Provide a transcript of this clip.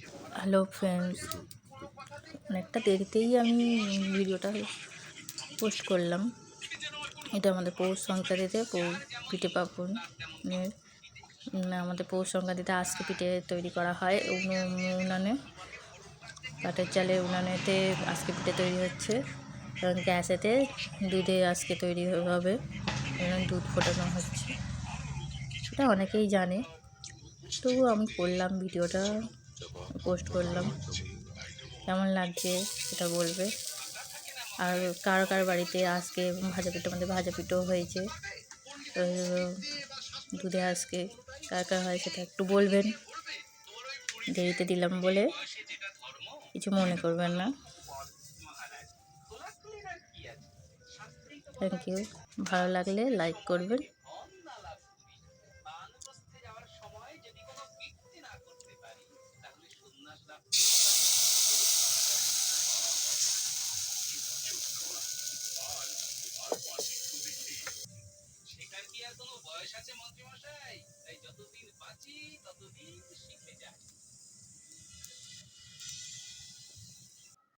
Hello friends অনেকটা দেরিতেই আমি ভিডিওটা পোস্ট করলাম। এটা আমাদের পৌষ সংক্রান্তিতে পৌ পিঠে উম, আমাদের পৌষ সংক্রান্তিতে আজকে পিঠে তৈরি করা হয় উনু- উনানে কাঠের চালের উনানেতে আজকে পিঠে তৈরি হচ্ছে। এবং গ্যাসেতে দুধে আজকে তৈরি হবে এবং দুধ ফোটানো হচ্ছে। সেটা অনেকেই জানে। তবু আমি করলাম ভিডিওটা। পোস্ট করলাম। কেমন লাগছে সেটা বলবে? আর কার কার বাড়িতে আজকে ভাজা পিঠো আমাদের ভাজা পিঠো হয়েছে? দুধে আজকে কার কার হয় সেটা একটু বলবেন। দেরিতে দিলাম বলে কিছু মনে করবেন না। থ্যাংক ইউ ভালো লাগলে লাইক করবেন। বয়স আছে মন্ত্রী মশাই তাই যতদিন বাঁচি ততদিন শিখে যায়